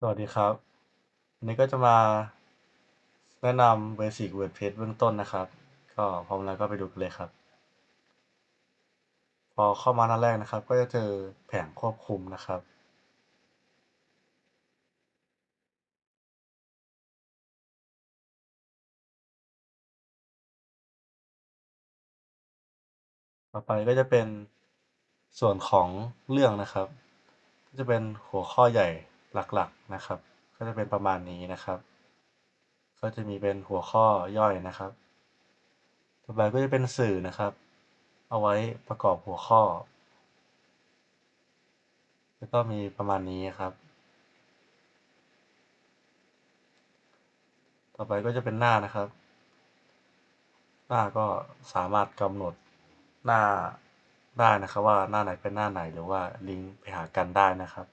สวัสดีครับวันนี้ก็จะมาแนะนำ Basic WordPress เบื้องต้นนะครับ ก็พร้อมแล้วก็ไปดูกันเลยครับ พอเข้ามาหน้าแรกนะครับ ก็จะเจอแผงควบคุมนะครับ ต่อไปก็จะเป็นส่วนของเรื่องนะครับ ก็จะเป็นหัวข้อใหญ่ หลักๆนะครับ ก็จะเป็นประมาณนี้นะครับ ก็จะมีเป็นหัวข้อย่อยนะครับ ต่อไปก็จะเป็นสื่อนะครับ เอาไว้ประกอบหัวข้อ แล้วก็มีประมาณนี้ครับ ต่อไปก็จะเป็นหน้านะครับ หน้าก็สามารถกำหนดหน้าได้นะครับว่าหน้าไหนเป็นหน้าไหนหรือว่าลิงก์ไปหากันได้นะครับ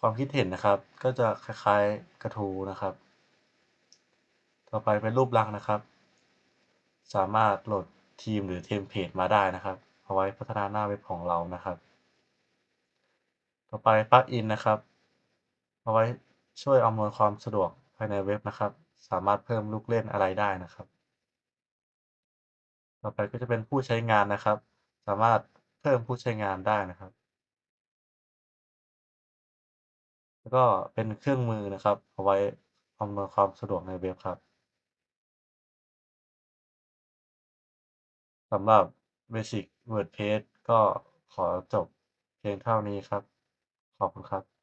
ความคิดเห็นนะครับ ก็จะคล้ายๆกระทูนะครับ ต่อไปเป็นรูปลักษณ์นะครับ สามารถโหลดทีมหรือเทมเพลตมาได้นะครับ เอาไว้พัฒนาหน้าเว็บของเรานะครับ ต่อไปปลั๊กอินนะครับ เอาไว้ช่วยอำนวยความสะดวกภายในเว็บนะครับ สามารถเพิ่มลูกเล่นอะไรได้นะครับ ต่อไปก็จะเป็นผู้ใช้งานนะครับ สามารถเพิ่มผู้ใช้งานได้นะครับ แล้วก็เป็นเครื่องมือนะครับ เอาไว้อำนวยความสะดวกในเว็บครับสำหรับ Basic WordPress ก็ขอจบเพียงเท่านี้ครับ ขอบคุณครับ